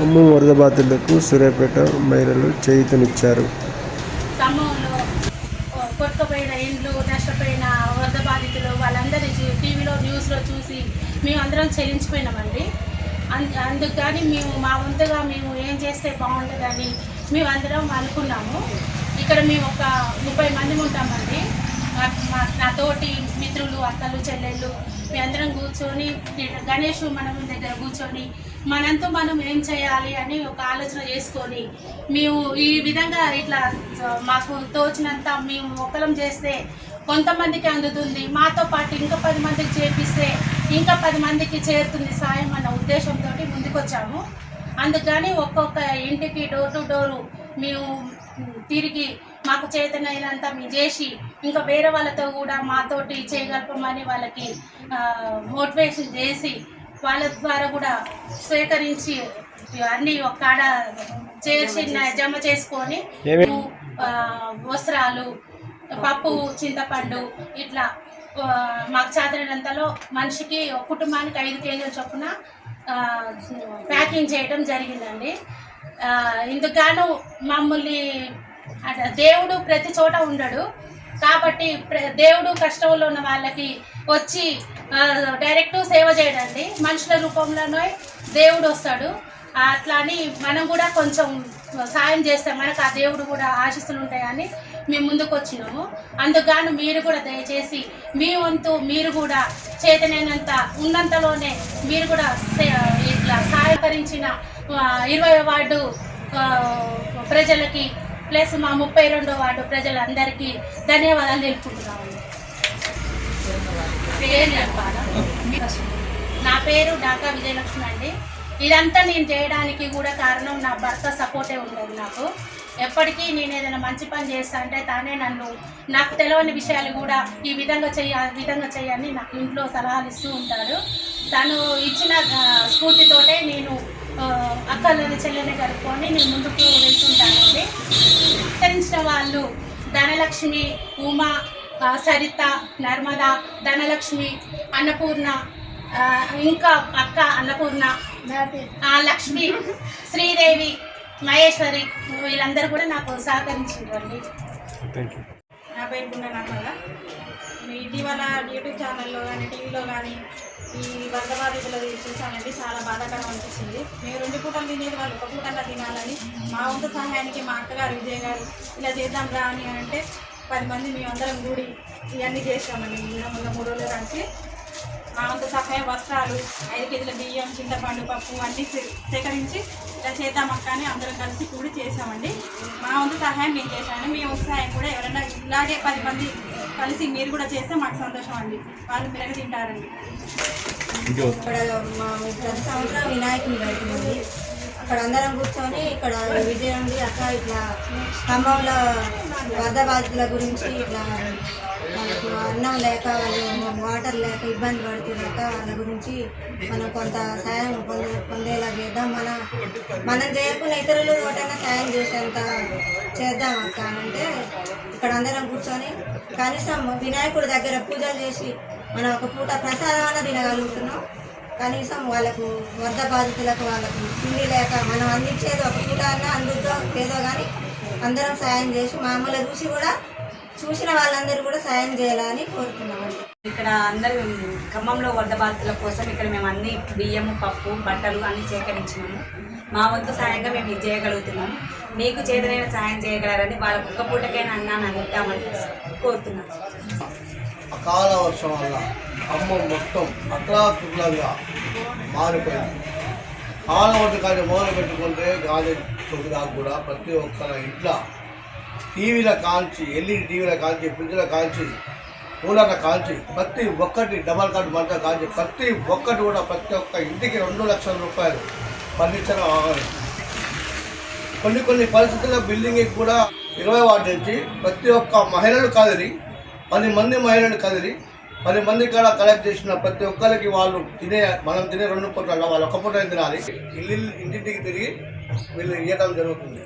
ఖమ్మం వరద బాధితులకు సూర్యాపేట మహిళలు చేయూతనిచ్చారు. ఖమ్మంలో కొట్టుకుపోయిన ఇండ్లు నష్టపోయిన వరద బాధితులు వాళ్ళందరి టీవీలో న్యూస్లో చూసి మేము అందరం చెల్లించిపోయినామండి అన్- అందుకు కానీ మేము మా వంతుగా మేము ఏం చేస్తే బాగుంటుందని మేము అందరం అనుకున్నాము. ఇక్కడ మేము ఒక ముప్పై మంది ఉంటామండి. మా- మా నా తోటి మిత్రులు అక్కలు చెల్లెళ్ళు మేమందరం కూర్చొని గణేష్ మనం దగ్గర కూర్చొని మనంతా మనం ఏం చేయాలి అని ఒక ఆలోచన చేసుకొని మేము ఈ విధంగా ఇట్లా మాకు తోచినంత మేము ఒకలం చేస్తే కొంతమందికి అందుతుంది. మాతో పాటు ఇంకా పది మందికి చేపిస్తే ఇంకా పది మందికి చేరుతుంది సాయం అన్న ఉద్దేశంతో ముందుకొచ్చాము. అందుకని ఒక్కొక్క ఇంటికి డోర్ టు డోరు మేము తిరిగి మాకు చేతనైనంత మేము చేసి ఇంకా వేరే వాళ్ళతో కూడా మాతోటి చేయగలపమని వాళ్ళకి మోటివేషన్ చేసి వాళ్ళ ద్వారా కూడా స్వీకరించి అన్నీ ఒక్కడ చేసి జమ చేసుకొని వస్త్రాలు పప్పు చింతపండు ఇట్లా మాకు చేతనంతలో మనిషికి ఒక కుటుంబానికి ఐదు కేజీల చొప్పున ప్యాకింగ్ చేయడం జరిగిందండి. ఇందుకు మమ్మల్ని అట దేవుడు ప్రతి చోట ఉండడు. కాబట్టి ప్ర- దేవుడు కష్టంలో ఉన్న వాళ్ళకి వచ్చి డైరెక్ట్ సేవ చేయడండి. మనుషుల రూపంలోనే దేవుడు వస్తాడు. అట్లా అని మనం కూడా కొంచెం సాయం చేస్తే మనకు ఆ దేవుడు కూడా ఆశీస్సులు ఉంటాయని మేము ముందుకు వచ్చినాము. అందుకు మీరు కూడా దయచేసి మీ వంతు మీరు కూడా చేతనైనంత ఉన్నంతలోనే మీరు కూడా సే- ఇట్లా సహకరించిన ఇరవై వార్డు ప్రజలకి ప్లస్ మా ముప్పై రెండో వార్డు ప్రజలందరికీ ధన్యవాదాలు తెలుపుకుంటున్నామండి. పేరు నా పేరు డాకా విజయలక్ష్మి అండి. ఇదంతా నేను చేయడానికి కూడా కారణం నా భర్త సపోర్టే ఉండదు నాకు. ఎప్పటికీ నేను ఏదైనా మంచి పని చేస్తా అంటే తానే నన్ను నాకు తెలియని విషయాలు కూడా ఈ విధంగా చెయ్య విధంగా చేయని నాకు ఇంట్లో సలహాలు ఇస్తూ ఉంటాడు. తను ఇచ్చిన స్ఫూర్తితోటే నేను అక్కలని చెల్లెని కలుపుకొని నేను ముందుకు వెళ్తుంటానండి. సహకరించిన వాళ్ళు ధనలక్ష్మి ఉమా సరిత నర్మద ధనలక్ష్మి అన్నపూర్ణ ఇంకా అక్క అన్నపూర్ణ ఆ, లక్ష్మి శ్రీదేవి మహేశ్వరి వీళ్ళందరూ కూడా నాకు యూ నా పేరు గుండె నర్మద. ఇటీవల యూట్యూబ్ ఛానల్లో కానీ టీవీలో కానీ ఈ వరద బాధితులు చూసానండి చాలా బాధాకరం అనిపించింది మేము రెండు పూటలు తినేది వాళ్ళు ఒక పూటలా తినాలని మా వంతు సహాయానికి మా అక్కగారు విజయ్ గారు ఇలా చేద్దాం రా అని అంటే పది మంది మేమందరం కూడి ఇవన్నీ చేసామండి మూడు మూడు రోజుల నుంచి మా వంతు సహాయం వస్త్రాలు ఐదు కేజీల బియ్యం చింతపండు పప్పు అన్నీ సే- సేకరించి ఇలా చేద్దాం అక్క అని అందరం కలిసి కూడి చేసామండి మా వంతు సహాయం మేము చేశాను. మీ వంతు సహాయం కూడా ఎవరైనా ఇలాగే పది మంది కలిసి మీరు కూడా చేస్తే మాకు సంతోషం అండి. వాళ్ళు మెరగ తింటారండి ఇక్కడ మా ప్రతి సంవత్సరం వినాయకుని పెడుతుంది అక్కడ అందరం కూర్చొని ఇక్కడ విజయం ఉంది అక్క ఇట్లా ఖమ్మంలో వరద బాధితుల గురించి ఇట్లా వాళ్ళకు అన్నం లేక వాళ్ళు వాటర్ లేక ఇబ్బంది పడుతున్నాక వాళ్ళ గురించి మనం కొంత సాయం పొందే పొందేలా చేద్దాం. మన మనం చేయకుండా ఇతరులు ఒకటైనా సాయం చేసేంత చేద్దాం అక్క అని అంటే ఇక్కడ అందరం కూర్చొని కనీసం వినాయకుడి దగ్గర పూజలు చేసి మనం ఒక పూట ప్రసాదం అన్న తినగలుగుతున్నాం. కనీసం వాళ్ళకు వరద బాధితులకు వాళ్ళకు తిండి లేక మనం అందించేది ఒక పూట అన్న అందుతో ఏదో కానీ అందరం సాయం చేసి మామూలు చూసి కూడా చూసిన వాళ్ళందరూ కూడా సాయం చేయాలని కోరుతున్నామండి ఇక్కడ అందరూ ఖమ్మంలో వరద బాధితుల కోసం ఇక్కడ మేము అన్ని బియ్యము పప్పు బట్టలు అన్ని సేకరించినాము. మా వంతు సాయంగా మేము ఇది చేయగలుగుతున్నాము. మీకు చేతనైన సాయం చేయగలరని వాళ్ళకు ఒక్క పూటకైనా కోరుతున్నాము అకాల వర్షం వల్ల ఖమ్మం మొత్తం అక్లాకులంగా మారిపోయింది. ఆలవటి కానీ మొదలు పెట్టుకుంటే గాలి చొప్పుదాకా కూడా ప్రతి ఒక్కరి ఇంట్లో టీవీల కాంచి ఎల్ఈడి టీవీల కాంచి ఫ్రిడ్జ్ల కాంచి కూలర్ల కాంచి ప్రతి ఒక్కటి డబల్ కార్డు మంట కాంచి ప్రతి ఒక్కటి కూడా ప్రతి ఒక్క ఇంటికి రెండు లక్షల రూపాయలు పండించడం ఆగాలి కొన్ని కొన్ని పరిస్థితుల్లో బిల్డింగ్కి కూడా ఇరవై వార్డు నుంచి ప్రతి ఒక్క మహిళలు కదిలి పది మంది మహిళలు కదిలి పది మంది కాడ కలెక్ట్ చేసిన ప్రతి ఒక్కరికి వాళ్ళు తినే మనం తినే రెండు పూటల వాళ్ళు ఒక పూట తినాలి? ఇల్లు ఇంటింటికి తిరిగి వీళ్ళు ఇవ్వడం జరుగుతుంది.